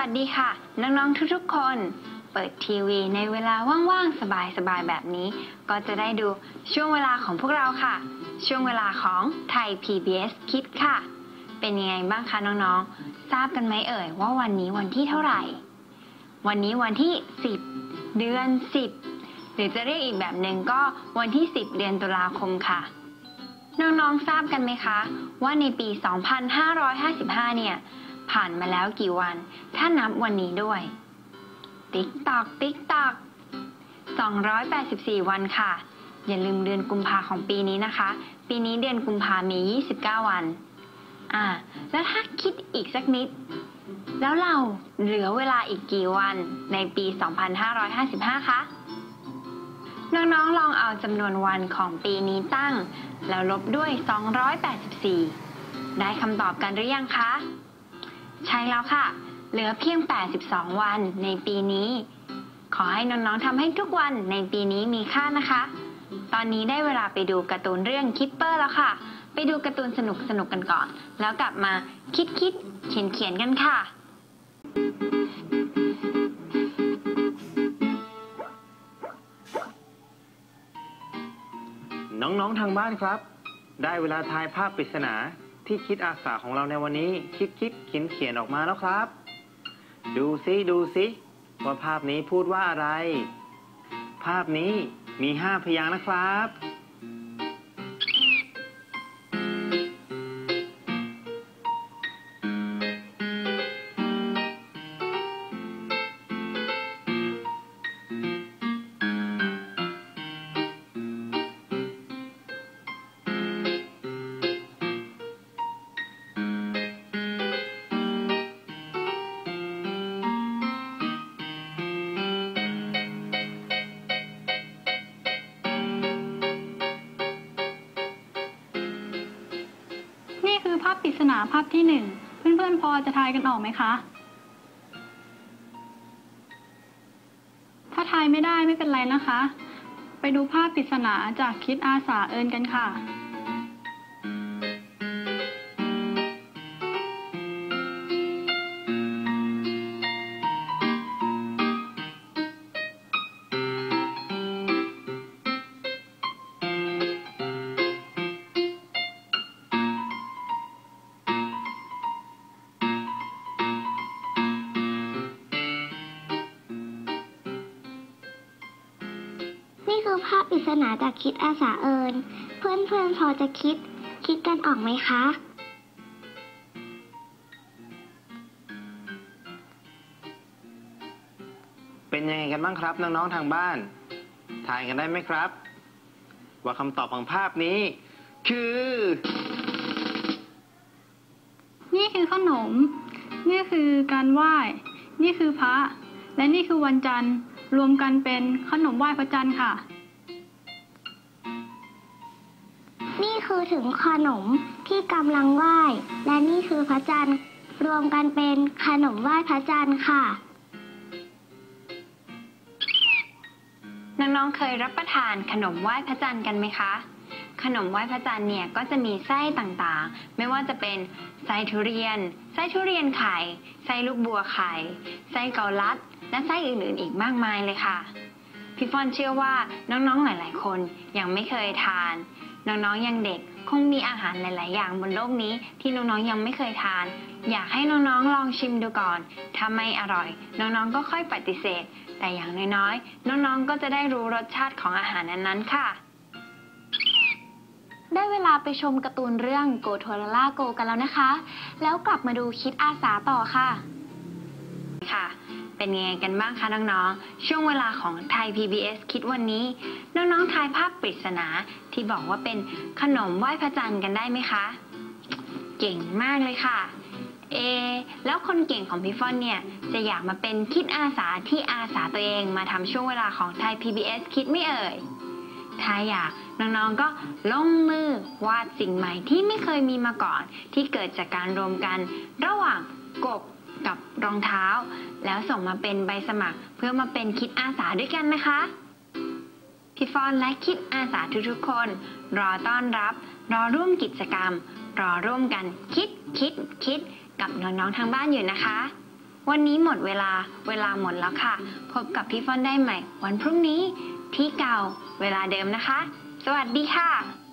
วัสดีค่ะ น้อง ๆ ทุกๆ คน เปิดทีวีในเวลาว่างๆ สบายๆ แบบนี้ ก็จะได้ดูช่วงเวลาของพวกเราค่ะ ช่วงเวลาของไทย PBS Kids ค่ะ เป็นยังไงบ้างคะน้องๆ ทราบกันไหมเอ่ยว่าวันนี้วันที่เท่าไหร่ วันนี้วันที่ 10 เดือน 10 หรือจะเรียกอีกแบบหนึ่งก็วันที่ 10 เดือนตุลาคมค่ะ น้องๆ ทราบกันไหมคะ ว่าในปี 2555 เนี่ย ผ่านมาแล้วกี่วัน ถ้านับวันนี้ด้วย ติ๊กตอก ติ๊กตอก 284 วันค่ะ อย่าลืมเดือนกุมภาของปีนี้นะคะ ปีนี้เดือนกุมภามี 29 วัน อ่า แล้วถ้าคิดอีกสักนิด แล้วเราเหลือเวลาอีกกี่วันในปี 2555 คะน้องๆ ลองเอาจำนวนวันของปีนี้ตั้ง แล้วลบด้วย 284 ได้คำตอบกันหรือยังคะ ใช่แล้วค่ะ เหลือเพียง 82 วันในปีนี้ ขอให้น้องๆทำให้ทุกวันในปีนี้มีค่านะคะ ตอนนี้ได้เวลาไปดูการ์ตูนเรื่องคิปเปอร์แล้วค่ะ ไปดูการ์ตูนสนุกๆกันก่อน แล้วกลับมาคิดคิดเขียนเขียนกันค่ะ น้องๆทางบ้านครับ ได้เวลาทายภาพปริศนา ที่คิดอาสาของเราในวันนี้ คิดคิดเขียนเขียนออกมาแล้วครับ ดูซิดูซิว่าภาพนี้พูดว่าอะไร ภาพนี้มีห้าพยางค์นะครับ ภาพปริศนาภาพที่หนึ่งเพื่อนๆพอจะทายกันออกไหมคะ ถ้าทายไม่ได้ไม่เป็นไรนะคะ ไปดูภาพปริศนาจากคิดอาสาเอินกันค่ะ คือภาพปริศนาจากคิดอาสาเอิญ เพื่อนๆพอจะคิด คิดกันออกไหมคะ เป็นยังไงกันบ้างครับน้องๆทางบ้าน ทายกันได้ไหมครับ ว่าคำตอบของภาพนี้ คือ นี่คือขนม นี่คือการไหว้ นี่คือพระ และนี่คือวันจันทร์รวมกันเป็นขนมไหว้พระจันทร์ค่ะ นี่คือถึงขนมที่กำลังไหว้ และนี่คือพระจันทร์รวมกันเป็นขนมไหว้พระจันทร์ค่ะ น้องๆเคยรับประทานขนมไหว้พระจันทร์กันไหมคะ ขนมไหว้พระจันทร์เนี่ยก็จะมีไส้ต่างๆ ไม่ว่าจะเป็นไส้ทุเรียน ไส้ทุเรียนไข่ ไส้ลูกบัวไข่ ไส้เกาลัด และไส้อื่นๆ อีกมากมายเลยค่ะ พี่ฟอนเชื่อว่าน้องๆหลาย ๆ คนยังไม่เคยทาน น้องๆยังเด็กคงมีอาหารหลาย ๆ อย่างบนโลกนี้ที่น้องๆยังไม่เคยทาน อยากให้น้องๆลองชิมดูก่อน ถ้าไม่อร่อย น้องๆก็ค่อยปฏิเสธ แต่อย่างน้อยๆ น้องๆก็จะได้รู้รสชาติของอาหารนั้นๆ ค่ะ ได้เวลาไปชมการ์ตูนเรื่อง Go t o l a l a Go กันแล้วนะคะ แล้วกลับมาดูคิดอาสาต่อค่ะ ค่ะ เป็นยังไงกันบ้างคะน้องๆ ช่วงเวลาของไทย PBS คิดวันนี้ น้องๆทายภาพปริศนาที่บอกว่าเป็นขนมไหว้พระจันทร์กันได้ไหมคะ เก่งมากเลยค่ะ เอ แล้วคนเก่งของพี่ฟอนเนี่ย จะอยากมาเป็นคิดอาสาที่อาสาตัวเองมาทำช่วงเวลาของไทย PBS คิดไม่เอ่ย ถ้าอยากน้องๆ ก็ลงมือวาดสิ่งใหม่ที่ไม่เคยมีมาก่อน ที่เกิดจากการรวมกันระหว่างกบ กับรองเท้า แล้วส่งมาเป็นใบสมัคร เพื่อมาเป็นคิดอาสาด้วยกันนะคะพี่ฟอนและคิดอาสาทุกๆคน รอต้อนรับ รอร่วมกิจกรรม รอร่วมกันคิดคิดคิดกับน้องๆทางบ้านอยู่นะคะ วันนี้หมดเวลาเวลาหมดแล้วค่ะ พบกับพี่ฟอนได้ใหม่ วันพรุ่งนี้ที่เก่าเวลาเดิมนะคะ สวัสดีค่ะ